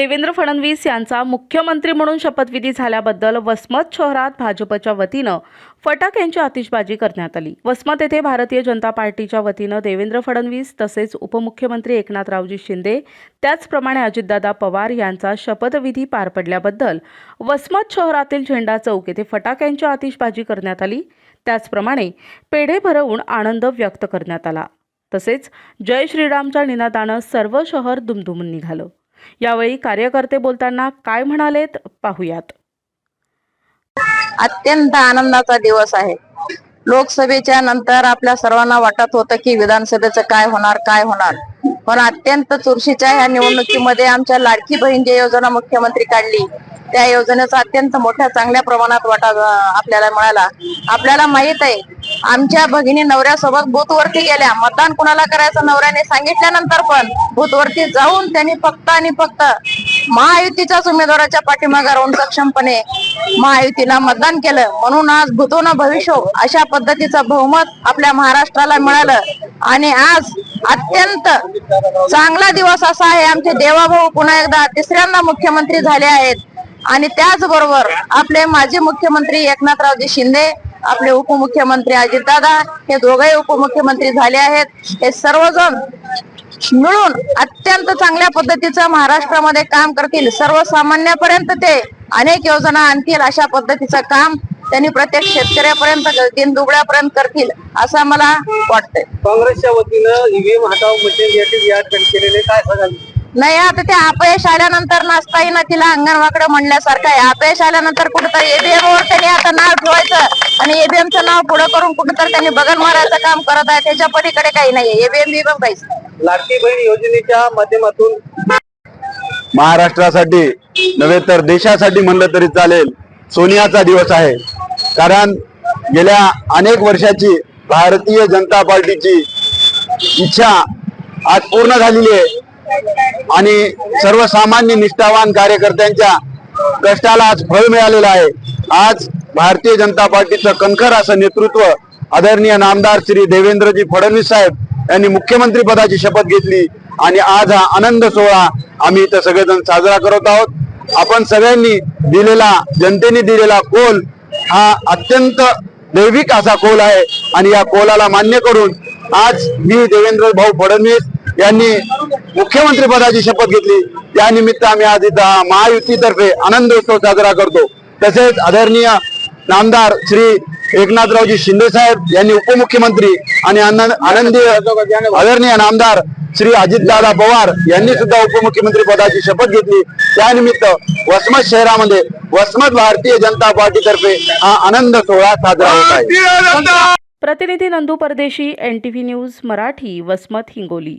देवेंद्र फडणवीस यांचा मुख्यमंत्री म्हणून शपथविधी झाल्याबद्दल वसमत शहरात भाजपच्या वतीनं फटाक्यांची आतिषबाजी करण्यात आली. वसमत येथे भारतीय जनता पार्टीच्या वतीनं देवेंद्र फडणवीस तसेच उपमुख्यमंत्री एकनाथरावजी शिंदे त्याचप्रमाणे अजितदादा पवार यांचा शपथविधी पार पडल्याबद्दल वसमत शहरातील झेंडा चौक येथे फटाक्यांची आतिषबाजी करण्यात आली. त्याचप्रमाणे पेढे भरवून आनंद व्यक्त करण्यात आला. तसेच जय श्रीरामच्या निनादानं सर्व शहर दुमदुमून निघालं. यावेळी कार्यकर्ते बोलताना काय म्हणालेत पाहुयात. अत्यंत आनंदाचा दिवस आहे. लोकसभेच्या नंतर आपल्या सर्वांना वाटत होतं की विधानसभेचं काय होणार काय होणार. पण अत्यंत चुरशीच्या ह्या निवडणुकीमध्ये आमच्या लाडकी बहीण जी योजना मुख्यमंत्री काढली. त्या योजनेचा अत्यंत मोठ्या चांगल्या प्रमाणात वाटा आपल्याला मिळाला. आपल्याला माहीत आहे आमच्या भगिनी नवऱ्यासोबत बूथवरती गेल्या. मतदान कुणाला करायचं नवऱ्याने सांगितल्यानंतर पण बूथवरती जाऊन त्यांनी फक्त आणि फक्त महायुतीच्याच उमेदवाराच्या पाठीमागे राहून सक्षमपणे महायुतीला मतदान केलं. म्हणून आज भूतो न भविष्य अशा पद्धतीचं बहुमत आपल्या महाराष्ट्राला मिळालं. आणि आज अत्यंत चांगला दिवस असा आहे. आमचे देवाभाऊ पुन्हा एकदा तिसऱ्यांदा मुख्यमंत्री झाले आहेत. आणि त्याचबरोबर आपले माजी मुख्यमंत्री एकनाथरावजी शिंदे आपले उपमुख्यमंत्री अजितदादा हे दोघे उपमुख्यमंत्री झाले आहेत. हे सर्वजण मिळून अत्यंत चांगल्या पद्धतीचं महाराष्ट्रामध्ये काम करतील. सर्वसामान्यापर्यंत ते अनेक योजना आणतील अशा पद्धतीचं काम त्यांनी प्रत्येक शेतकऱ्यापर्यंत दिन दुबळ्यापर्यंत करतील असं मला वाटतंय. काँग्रेसच्या वतीनं ईव्हीएम हटाव मशीन या केलेले काय सांगाल? नाही आता ते अपयश आल्यानंतर नाचता येईना तिला अंगणवाकडे म्हणल्यासारखं आहे. अपयश आल्यानंतर कुठेतरी एबीएम वर त्यांनी आता नाव ठेवायचं आणि एबीएम चं नाव पुढे करून कुठेतरी त्यांनी बगल मारायचं काम करत आहे. त्याच्या पलीकडे काही नाहीये. एबीएम बीबीएम काहीच नाही. लाडकी बहीण योजनेच्या माध्यमातून महाराष्ट्रासाठी नव्हे तर देशासाठी म्हणलं तरी चालेल सोनियाचा दिवस आहे. कारण गेल्या अनेक वर्षाची भारतीय जनता पार्टीची इच्छा आज पूर्ण झालेली आहे. आणि सर्वसामान्य निष्ठावान कार्यकर्त्यांच्या कष्टाला आज फळ मिळालेलं आहे. आज भारतीय जनता पार्टीचं कणखर असं नेतृत्व आदरणीय नामदार श्री देवेंद्रजी फडणवीस साहेब यांनी मुख्यमंत्री पदाची शपथ घेतली आणि आज हा आनंद सोहळा आम्ही इथं सगळेजण साजरा करत आहोत. आपण सगळ्यांनी दिलेला जनतेने दिलेला कोल हा अत्यंत दैविक असा कोल आहे आणि या कोलाला मान्य करून आज मी देवेंद्र भाऊ फडणवीस यांनी मुख्यमंत्री पदाची शपथ घेतली. त्यानिमित्त आम्ही आज इथं महायुतीतर्फे आनंद उत्सव साजरा करतो. तसेच आदरणीय नामदार श्री एकनाथरावजी शिंदे साहेब यांनी उपमुख्यमंत्री आणि आनंद आनंदी आदरणीय नामदार श्री अजितदादा पवार यांनी सुद्धा उपमुख्यमंत्री पदाची शपथ घेतली. त्यानिमित्त वसमत शहरामध्ये वसमत भारतीय जनता पार्टीतर्फे हा आनंद सोहळा साजरा होत आहे. प्रतिनिधी Nandu Pardeshi N T V news Marathi Vasmat Hingoli.